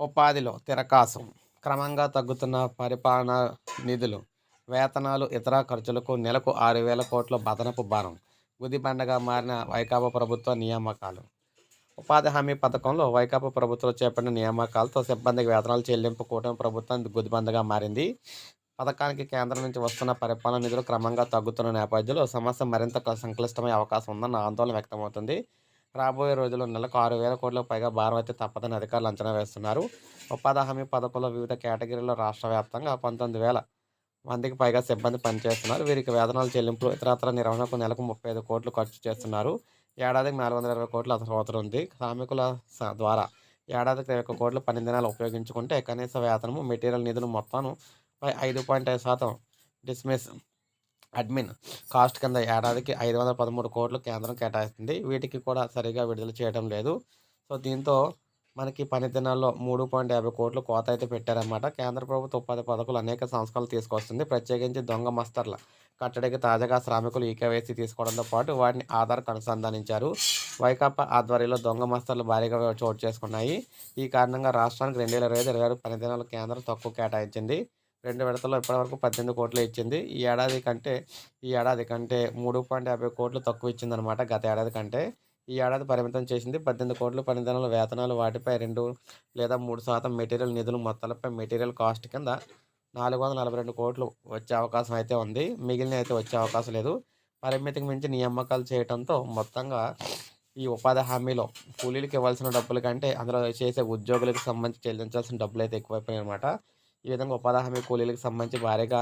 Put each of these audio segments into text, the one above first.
ఉపాధిలో తిరకాసం క్రమంగా తగ్గుతున్న పరిపాలన నిధులు వేతనాలు ఇతర ఖర్చులకు నెలకు ఆరు వేల కోట్ల బదనపు భారం గుదిబండగా మారిన వైకాపా ప్రభుత్వ నియామకాలు. ఉపాధి హామీ పథకంలో వైకాపా ప్రభుత్వం చేపట్టిన నియామకాలతో సిబ్బందికి వేతనాలు చెల్లింపు కూటమి ప్రభుత్వం గుదిబండగా మారింది. పథకానికి కేంద్రం నుంచి వస్తున్న పరిపాలన నిధులు క్రమంగా తగ్గుతున్న నేపథ్యంలో సమస్య మరింత సంక్లిష్టమయ్యే అవకాశం ఉందన్న ఆందోళన వ్యక్తమవుతుంది. రాబోయే రోజుల్లో నెలకు ఆరు వేల కోట్లకు పైగా భారం అయితే తప్పదని అధికారులు అంచనా వేస్తున్నారు. ఉపాధి హామీ పథకంలో వివిధ కేటగిరీల్లో రాష్ట్ర వ్యాప్తంగా పంతొమ్మిది వేల మందికి పైగా సిబ్బంది పనిచేస్తున్నారు. వీరికి వేతనాలు చెల్లింపులు ఇతరత్ర నిర్వహణకు నెలకు ముప్పై ఐదు కోట్లు ఖర్చు చేస్తున్నారు. ఏడాదికి నాలుగు వందల ఇరవై కోట్లు అవసరం ఉంది. కార్మికుల స- ద్వారా ఏడాదికి ఇరవై కోట్లు పన్నెండు దినాలు ఉపయోగించుకుంటే కనీస వేతనము మెటీరియల్ నిధులు మొత్తం పై ఐదు పాయింట్ ఐదు శాతం డిస్మిస్ అడ్మిన్. కాస్ట్ కింద ఏడాదికి ఐదు వందల పదమూడు కోట్లు కేంద్రం కేటాయిస్తుంది. వీటికి కూడా సరిగా విడుదల చేయడం లేదు. సో దీంతో మనకి పని దినాల్లో మూడు పాయింట్ యాభై కోట్లు కోత అయితే పెట్టారన్నమాట. కేంద్ర ప్రభుత్వ ఉపాధి పథకాలు అనేక సంస్కరణలు తీసుకొస్తుంది. ప్రత్యేకించి దొంగ మస్తర్ల కట్టడికి తాజాగా శ్రామికులు ఈకేవైసీ తీసుకోవడంతో పాటు వాటిని ఆధార్కు అనుసంధానించారు. వైకాపా ఆధ్వర్యంలో దొంగ మస్తర్లు భారీగా చోటు చేసుకున్నాయి. ఈ కారణంగా రాష్ట్రానికి రెండు వేల ఇరవై ఐదు ఇరవై ఆరు పని దినాల కేంద్రం తక్కువ కేటాయించింది. రెండు విడతల్లో ఇప్పటివరకు పద్దెనిమిది కోట్లు ఇచ్చింది. ఈ ఏడాది కంటే ఈ ఏడాది కంటే మూడు పాయింట్ యాభై కోట్లు తక్కువ ఇచ్చిందనమాట గత ఏడాది కంటే. ఈ ఏడాది పరిమితం చేసింది పద్దెనిమిది కోట్లు పనిదినాల వేతనాలు వాటిపై రెండు లేదా మూడు శాతం మెటీరియల్ నిధులు మొత్తాలపై మెటీరియల్ కాస్ట్ కింద నాలుగు వందల నలభై రెండు కోట్లు వచ్చే అవకాశం అయితే ఉంది. మిగిలిన అయితే వచ్చే అవకాశం లేదు. పరిమితికి మించి నియామకాలు చేయడంతో మొత్తంగా ఈ ఉపాధి హామీలో కూలీలకు ఇవ్వాల్సిన డబ్బుల కంటే అందులో చేసే ఉద్యోగులకు సంబంధించి చెల్లించాల్సిన డబ్బులు అయితే ఎక్కువైపోయాయి అనమాట ఈ విధంగా ఉపాధి హామీ కూలీలకు సంబంధించి భారీగా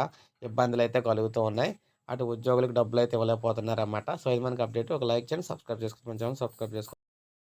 ఇబ్బందులు అయితే కలుగుతూ ఉన్నాయి. అటు ఉద్యోగులకు డబ్బులు అయితే ఇవ్వలేకపోతున్నారన్నమాట. సో ఇది మనకి అప్డేట్. ఒక లైక్ చేయండి సబ్స్క్రైబ్ చేసుకోండి. సబ్స్క్రైబ్ చేసుకోండి.